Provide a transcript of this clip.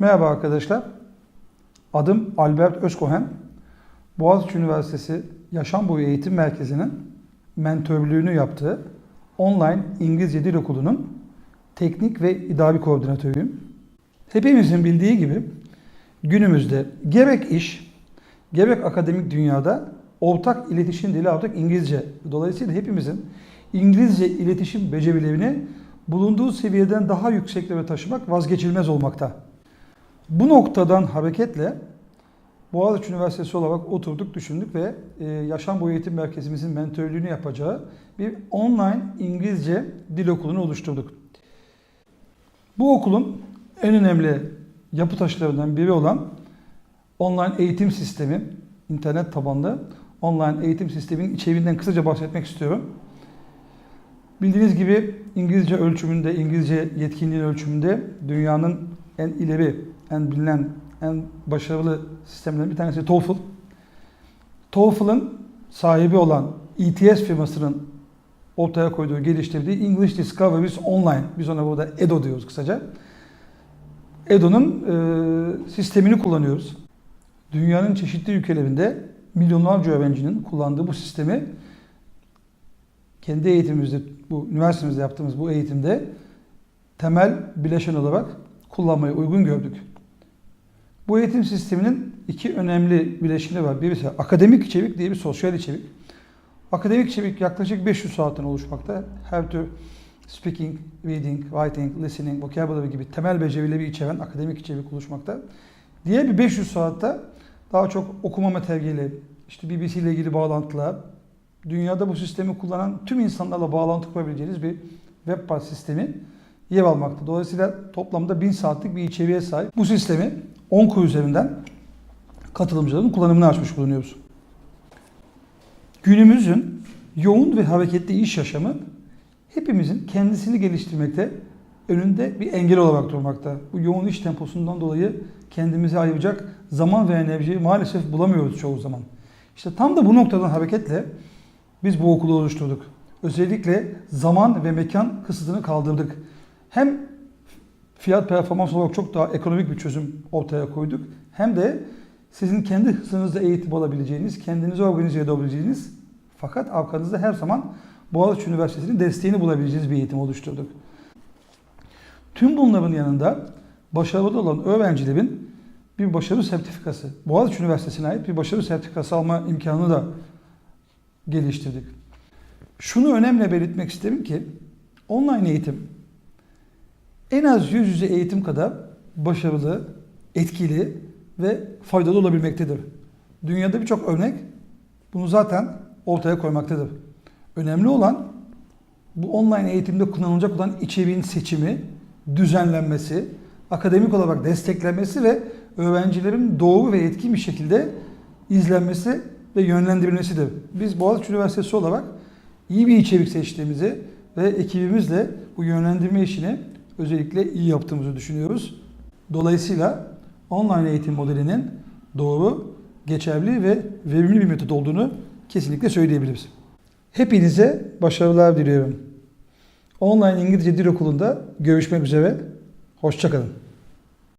Merhaba arkadaşlar. Adım Albert Özkohen. Boğaziçi Üniversitesi Yaşam Boyu Eğitim Merkezi'nin mentörlüğünü yaptığı online İngilizce Dil Okulu'nun teknik ve idari koordinatörüyüm. Hepimizin bildiği gibi günümüzde gerek iş, gerek akademik dünyada ortak iletişim dili artık İngilizce. Dolayısıyla hepimizin İngilizce iletişim becerilerini bulunduğu seviyeden daha yükseklere taşımak vazgeçilmez olmakta. Bu noktadan hareketle Boğaziçi Üniversitesi olarak oturduk, düşündük ve e, Yaşam Boyu Eğitim Merkezimizin mentörlüğünü yapacağı bir online İngilizce dil okulunu oluşturduk. Bu okulun en önemli yapı taşlarından biri olan online eğitim sistemi, internet tabanlı online eğitim sisteminin içeriğinden kısaca bahsetmek istiyorum. Bildiğiniz gibi İngilizce ölçümünde, İngilizce yetkinliğin ölçümünde dünyanın en ileri, en bilinen, en başarılı sistemlerden bir tanesi TOEFL. TOEFL'ın sahibi olan ETS firmasının ortaya koyduğu, geliştirdiği English Discoveries Online. Biz ona burada EDO diyoruz kısaca. EDO'nun e, sistemini kullanıyoruz. Dünyanın çeşitli ülkelerinde milyonlarca öğrencinin kullandığı bu sistemi kendi eğitimimizde, bu üniversitemizde yaptığımız bu eğitimde temel bileşen olarak kullanmayı uygun gördük. Bu eğitim sisteminin iki önemli bileşeni var. Birisi akademik içerik, diğeri sosyal içerik. Akademik içerik yaklaşık 500 saatten oluşmakta. Her tür speaking, reading, writing, listening, vocabulary gibi temel becerileri içeren akademik içerik oluşmakta. Diğer bir 500 saatte daha çok okuma materyali, işte BBC ile ilgili bağlantılar, dünyada bu sistemi kullanan tüm insanlarla bağlantı kurabileceğiniz bir web sistemi yer almakta. Dolayısıyla toplamda 1000 saatlik bir içeriğe sahip bu sistemi 10 kuyu üzerinden katılımcıların kullanımını açmış bulunuyoruz. Günümüzün yoğun ve hareketli iş yaşamı hepimizin kendisini geliştirmekte önünde bir engel olarak durmakta. Bu yoğun iş temposundan dolayı kendimize ayıracak zaman ve enerjiyi maalesef bulamıyoruz çoğu zaman. İşte tam da bu noktadan hareketle biz bu okulu oluşturduk. Özellikle zaman ve mekan kısıtını kaldırdık. Hem fiyat performans olarak çok daha ekonomik bir çözüm ortaya koyduk. Hem de sizin kendi hızınızda eğitim alabileceğiniz, kendinizi organize edebileceğiniz fakat arkanızda her zaman Boğaziçi Üniversitesi'nin desteğini bulabileceğiniz bir eğitim oluşturduk. Tüm bunların yanında başarılı olan öğrencilerin bir başarı sertifikası, Boğaziçi Üniversitesi'ne ait bir başarı sertifikası alma imkanını da geliştirdik. Şunu önemli belirtmek isterim ki online eğitim en az yüz yüze eğitim kadar başarılı, etkili ve faydalı olabilmektedir. Dünyada birçok örnek bunu zaten ortaya koymaktadır. Önemli olan bu online eğitimde kullanılacak olan içeriğin seçimi, düzenlenmesi, akademik olarak desteklenmesi ve öğrencilerin doğru ve etkin bir şekilde izlenmesi ve yönlendirilmesidir. Biz Boğaziçi Üniversitesi olarak iyi bir içerik seçtiğimizi ve ekibimizle bu yönlendirme işini özellikle iyi yaptığımızı düşünüyoruz. Dolayısıyla online eğitim modelinin doğru, geçerli ve verimli bir metot olduğunu kesinlikle söyleyebiliriz. Hepinize başarılar diliyorum. Online İngilizce Dil Okulu'nda görüşmek üzere. Hoşçakalın.